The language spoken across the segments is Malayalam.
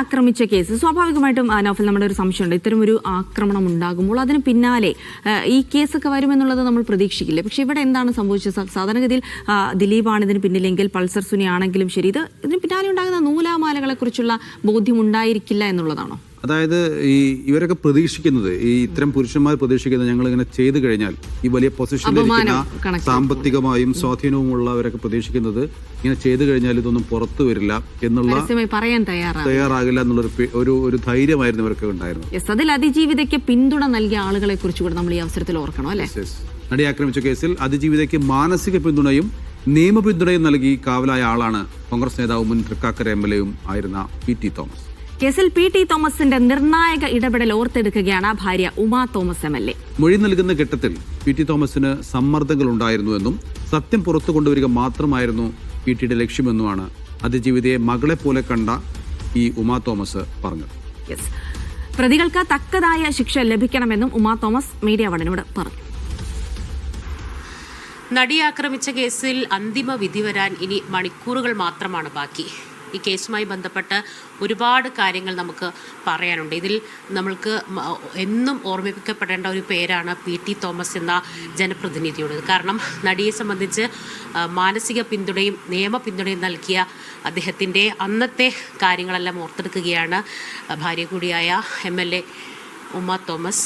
ആക്രമിച്ച കേസ്. സ്വാഭാവികമായിട്ടും നൗഫൽ നമ്മുടെ ഒരു സംശയമുണ്ട്. ഇത്തരം ഒരു ആക്രമണം ഉണ്ടാകുമ്പോൾ അതിന് പിന്നാലെ ഈ കേസൊക്കെ വരുമെന്നുള്ളത് നമ്മൾ പ്രതീക്ഷിക്കില്ല? പക്ഷേ ഇവിടെ എന്താണ് സംഭവിച്ചത്? സാധാരണഗതിയിൽ ദിലീപാണ് ഇതിന് പിന്നിലെങ്കിൽ പൾസർ സുനി ആണെങ്കിലും ശരി. ഇത് ഇതിന് പിന്നാലെ ഉണ്ടാകുന്ന നൂലാമാലകളെക്കുറിച്ചുള്ള ബോധ്യം ഉണ്ടായിരിക്കില്ല എന്നുള്ളതാണോ? അതായത് ഈ ഇവരൊക്കെ പ്രതീക്ഷിക്കുന്നത് ഈ ഇത്തരം പുരുഷന്മാർ പ്രതീക്ഷിക്കുന്നത് ഞങ്ങൾ ഇങ്ങനെ ചെയ്തു കഴിഞ്ഞാൽ ഈ വലിയ പൊസിഷനിലിരിക്കുന്ന സാമ്പത്തികമായും സ്വാധീനവുമുള്ളവരൊക്കെ പ്രതീക്ഷിക്കുന്നത് ഇങ്ങനെ ചെയ്തു കഴിഞ്ഞാൽ ഇതൊന്നും പുറത്തു വരില്ല എന്നുള്ള പറയാൻ തയ്യാറാകില്ല എന്നുള്ളൊരു ഒരു ഒരു ധൈര്യമായിരുന്നു ഇവർക്ക് ഉണ്ടായിരുന്നു അതിൽ അതിജീവിതയ്ക്ക് പിന്തുണ നൽകിയ ആളുകളെ കുറിച്ച് കൂടെ നമ്മൾ ഈ അവസരത്തിൽ ഓർക്കണം അല്ലേ? നടി ആക്രമിച്ച കേസിൽ അതിജീവിതയ്ക്ക് മാനസിക പിന്തുണയും നിയമ പിന്തുണയും നൽകി കാവലായ ആളാണ് കോൺഗ്രസ് നേതാവ് മുൻ തൃക്കാക്കര എം എൽ എയും ആയിരുന്ന പി ടി തോമസ്. കേസിൽ പി ടി തോമസിന്റെ നിർണായക ഇടപെടൽ ഓർത്തെടുക്കുകയാണ് ഭാര്യ Uma Thomas M L A. മൊഴി നൽകുന്ന ഘട്ടത്തിൽ പി ടി തോമസിന് സമ്മർദ്ദങ്ങൾ ഉണ്ടായിരുന്നുവെന്നും സത്യം പുറത്തു കൊണ്ടുവരിക മാത്രമായിരുന്നു പി ടിയുടെ ലക്ഷ്യമെന്നുമാണ് അതിജീവിതയെ മകളെ പോലെ കണ്ട ഈ ഉമാ തോമസ് പറഞ്ഞു യെസ്. പ്രതികൾക്ക് തക്കതായ ശിക്ഷ ലഭിക്കണമെന്നും ഉമാ തോമസ് മീഡിയ വടനോട് പറഞ്ഞു. നടിയെ ആക്രമിച്ച കേസിൽ അന്തിമ വിധി വരാൻ ഇനി മണിക്കൂറുകൾ മാത്രമാണ് ബാക്കി. ഈ കേസുമായി ബന്ധപ്പെട്ട് ഒരുപാട് കാര്യങ്ങൾ നമുക്ക് പറയാനുണ്ട്. ഇതിൽ നമ്മൾക്ക് എന്നും ഓർമ്മിപ്പിക്കപ്പെടേണ്ട ഒരു പേരാണ് പി ടി തോമസ് എന്ന ജനപ്രതിനിധിയുടേത് കാരണം നടിയെ സംബന്ധിച്ച് മാനസിക പിന്തുണയും നിയമ പിന്തുണയും നൽകിയ അദ്ദേഹത്തിന്റെ അന്നത്തെ കാര്യങ്ങളെല്ലാം ഓർത്തെടുക്കുകയാണ് ഭാര്യ കൂടിയായ M L A Uma Thomas.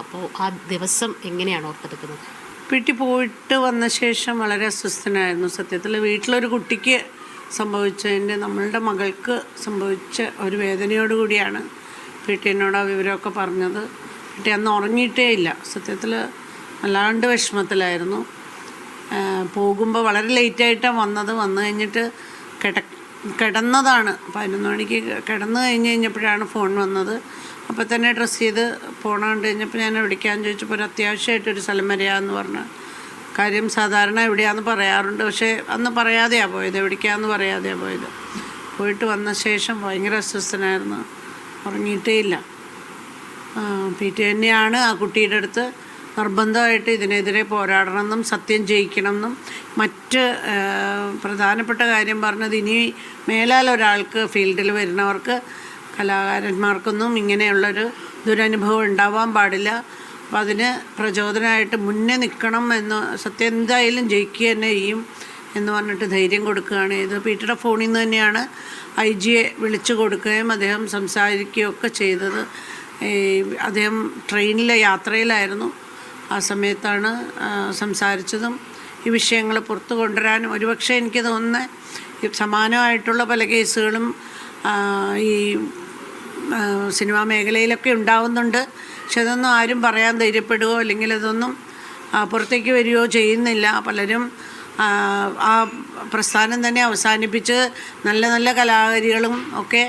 അപ്പോൾ ആ ദിവസം എങ്ങനെയാണ് ഓർത്തെടുക്കുന്നത്? വീട്ടിൽ പോയിട്ട് വന്ന ശേഷം വളരെ അസ്വസ്ഥനായിരുന്നു സത്യത്തിൽ. വീട്ടിലൊരു കുട്ടിക്ക് സംഭവിച്ചതിന്റെ നമ്മളുടെ മകൾക്ക് സംഭവിച്ച ഒരു വേദനയോടുകൂടിയാണ് എന്നോട് ആ വിവരമൊക്കെ പറഞ്ഞത്. വീട്ടിൽ അന്ന് ഉറങ്ങിയിട്ടേ ഇല്ല. സത്യത്തിൽ വല്ലാണ്ട് വിഷമത്തിലായിരുന്നു. പോകുമ്പോൾ വളരെ ലേറ്റായിട്ടാണ് വന്നത്. വന്നു കഴിഞ്ഞിട്ട് കിട കിടന്നതാണ്. പതിനൊന്ന് മണിക്ക് കിടന്നു കഴിഞ്ഞ് കഴിഞ്ഞപ്പോഴാണ് ഫോൺ വന്നത്. അപ്പോൾ തന്നെ ഡ്രസ്സ് ചെയ്ത് പോണാണ്ട് കഴിഞ്ഞപ്പോൾ ഞാൻ വിളിക്കാൻ ചോദിച്ചപ്പോൾ ഒരു അത്യാവശ്യമായിട്ടൊരു സ്ഥലം വരികയെന്ന് പറഞ്ഞു കാര്യം സാധാരണ എവിടെയാന്ന് പറയാറുണ്ട്. പക്ഷേ അന്ന് പറയാതെയാണ് പോയത്. എവിടേക്കാന്ന് പറയാതെയാണ് പോയത്. പോയിട്ട് വന്ന ശേഷം ഭയങ്കര അസ്വസ്ഥനായിരുന്നു. ഉറങ്ങിയിട്ടേ ഇല്ല. പി ടി തന്നെയാണ് ആ കുട്ടിയുടെ അടുത്ത് നിർബന്ധമായിട്ട് ഇതിനെതിരെ പോരാടണമെന്നും സത്യം ജയിക്കണമെന്നും മറ്റ് പ്രധാനപ്പെട്ട കാര്യം പറഞ്ഞത് ഇനി മേലാൽ ഒരാൾക്ക് ഫീൽഡിൽ വരുന്നവർക്ക് കലാകാരന്മാർക്കൊന്നും ഇങ്ങനെയുള്ളൊരു ദുരനുഭവം ഉണ്ടാവാൻ പാടില്ല. അപ്പം അതിന് പ്രചോദനമായിട്ട് മുന്നേ നിൽക്കണം എന്ന് സത്യം എന്തായാലും ജയിക്കുക തന്നെ ചെയ്യും എന്ന് പറഞ്ഞിട്ട് ധൈര്യം കൊടുക്കുകയാണ്. ഇത് പീറ്ററുടെ ഫോണിൽ നിന്ന് തന്നെയാണ് ഐ ജിയെ വിളിച്ചു കൊടുക്കുകയും അദ്ദേഹം സംസാരിക്കുകയും ഒക്കെ ചെയ്തത് അദ്ദേഹം ട്രെയിനിലെ യാത്രയിലായിരുന്നു. ആ സമയത്താണ് സംസാരിച്ചതും. ഈ വിഷയങ്ങൾ പുറത്തു കൊണ്ടുവരാനും ഒരുപക്ഷെ എനിക്ക് തോന്നുന്നത് സമാനമായിട്ടുള്ള പല കേസുകളും ഈ സിനിമാ മേഖലയിലൊക്കെ ഉണ്ടാവുന്നുണ്ട്. പക്ഷെ അതൊന്നും ആരും പറയാൻ ധൈര്യപ്പെടുകയോ അല്ലെങ്കിൽ അതൊന്നും പുറത്തേക്ക് വരികയോ ചെയ്യുന്നില്ല. പലരും ആ, പ്രസ്ഥാനം തന്നെ അവസാനിപ്പിച്ച് നല്ല നല്ല കലാകാരികളും ഒക്കെ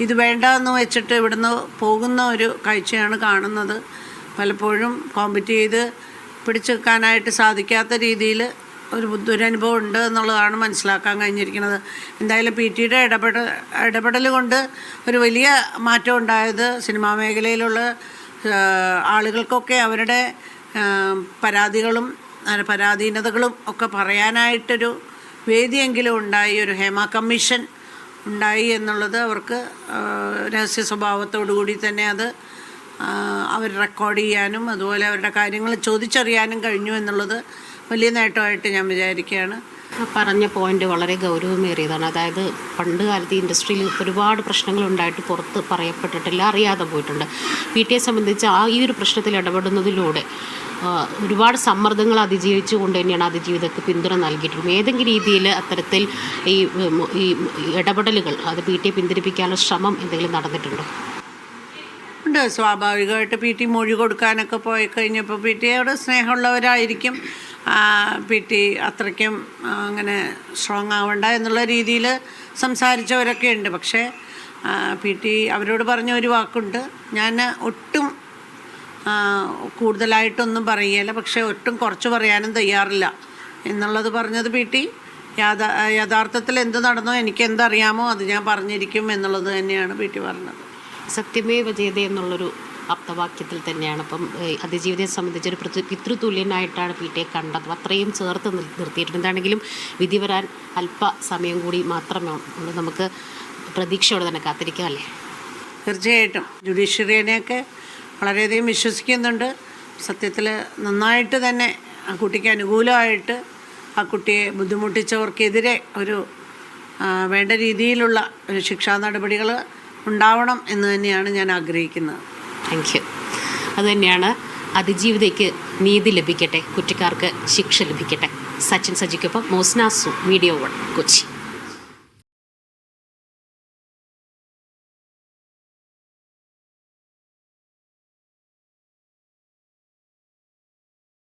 ഇത് വേണ്ട എന്ന് വെച്ചിട്ട് ഇവിടുന്ന് പോകുന്ന ഒരു കാഴ്ചയാണ് കാണുന്നത്. പലപ്പോഴും കോമ്പറ്റ് ചെയ്ത് പിടിച്ചു വെക്കാനായിട്ട് സാധിക്കാത്ത രീതിയിൽ ഒരു ദുരനുഭവം ഉണ്ട് എന്നുള്ളതാണ് മനസ്സിലാക്കാൻ കഴിഞ്ഞിരിക്കുന്നത്. എന്തായാലും പി ടിയുടെ ഇടപെട ഇടപെടൽ കൊണ്ട് ഒരു വലിയ മാറ്റം ഉണ്ടായത് സിനിമാ മേഖലയിലുള്ള ആളുകൾക്കൊക്കെ അവരുടെ പരാതികളും പരാധീനതകളും ഒക്കെ പറയാനായിട്ടൊരു വേദിയെങ്കിലും ഉണ്ടായി ഒരു ഹേമ കമ്മീഷൻ ഉണ്ടായി എന്നുള്ളത് അവർക്ക് രഹസ്യ സ്വഭാവത്തോടു കൂടി തന്നെ അത് അവർ റെക്കോർഡ് ചെയ്യാനും അതുപോലെ അവരുടെ കാര്യങ്ങൾ ചോദിച്ചറിയാനും കഴിഞ്ഞു എന്നുള്ളത് വലിയ നേട്ടമായിട്ട് ഞാൻ വിചാരിക്കുകയാണ്. പറഞ്ഞ പോയിന്റ് വളരെ ഗൗരവമേറിയതാണ്. അതായത് പണ്ട് കാലത്ത് ഇൻഡസ്ട്രിയിൽ ഒരുപാട് പ്രശ്നങ്ങൾ ഉണ്ടായിട്ട് പുറത്ത് പറയപ്പെട്ടിട്ടില്ല അറിയാതെ പോയിട്ടുണ്ട്. പി ടി എ സംബന്ധിച്ച് ആ ഈ ഒരു പ്രശ്നത്തിൽ ഇടപെടുന്നതിലൂടെ ഒരുപാട് സമ്മർദ്ദങ്ങൾ അതിജീവിച്ചു കൊണ്ട് തന്നെയാണ് അതിജീവിതಕ್ಕೆ പിന്തുണ നൽകിയിട്ടുള്ളത്. ഏതെങ്കിലും രീതിയിൽ അത്തരത്തിൽ ഈ ഈ ഇടപെടലുകൾ അത് പി ടിയെ പിന്തിരിപ്പിക്കാനുള്ള ശ്രമം എന്തെങ്കിലും നടന്നിട്ടുണ്ടോ? ഉണ്ട്. സ്വാഭാവികമായിട്ട് പി ടി മൊഴി കൊടുക്കാനൊക്കെ പോയി കഴിഞ്ഞപ്പോൾ പി ടിയോട് സ്നേഹമുള്ളവരായിരിക്കും. പി ടി അത്രയ്ക്കും അങ്ങനെ സ്ട്രോങ് ആവണ്ട എന്നുള്ള രീതിയിൽ സംസാരിച്ചവരൊക്കെ ഉണ്ട്. പക്ഷേ പി ടി അവരോട് പറഞ്ഞ ഒരു വാക്കുണ്ട്. ഞാൻ ഒട്ടും കൂടുതലായിട്ടൊന്നും പറയുകയില്ല പക്ഷേ ഒട്ടും കുറച്ച് പറയാനും തയ്യാറില്ല എന്നുള്ളത് പറഞ്ഞത് പി ടി. യാഥാ യഥാർത്ഥത്തിൽ എന്ത് നടന്നോ എനിക്ക് എന്തറിയാമോ അത് ഞാൻ പറഞ്ഞിരിക്കും എന്നുള്ളത് തന്നെയാണ് പി ടി പറഞ്ഞത്. സത്യമേവ ജയതേ എന്നുള്ളൊരു ആപ്തവാക്യത്തിൽ തന്നെയാണ്. അപ്പം അതിജീവിതയെ സംബന്ധിച്ച് ഒരു പിതൃ പിതൃതുല്യനായിട്ടാണ് പി ടിയെ കണ്ടത്. അപ്പം ചേർത്ത് നിർ- നിർത്തിയിട്ടുണ്ട്. എന്താണെങ്കിലും വിധി വരാൻ അല്പ സമയം കൂടി മാത്രമേ ഉള്ളൂ. നമുക്ക് പ്രതീക്ഷയോടെ തന്നെ കാത്തിരിക്കാം അല്ലേ? തീർച്ചയായിട്ടും. ജുഡീഷ്യറിയനെയൊക്കെ വളരെയധികം വിശ്വസിക്കുന്നുണ്ട്. സത്യത്തിൽ നന്നായിട്ട് തന്നെ ആ കുട്ടിക്ക് അനുകൂലമായിട്ട് ആ കുട്ടിയെ ബുദ്ധിമുട്ടിച്ചവർക്കെതിരെ ഒരു വേണ്ട രീതിയിലുള്ള ഒരു ശിക്ഷാ നടപടികൾ ഉണ്ടാവണം എന്ന് തന്നെയാണ് ഞാൻ ആഗ്രഹിക്കുന്നത്. താങ്ക് യു അതുതന്നെയാണ് അതിജീവിതയ്ക്ക് നീതി ലഭിക്കട്ടെ കുറ്റക്കാർക്ക് ശിക്ഷ ലഭിക്കട്ടെ. സച്ചിൻ സജിക്കൊപ്പം മോസ്നാസു മീഡിയ വൺ കൊച്ചി.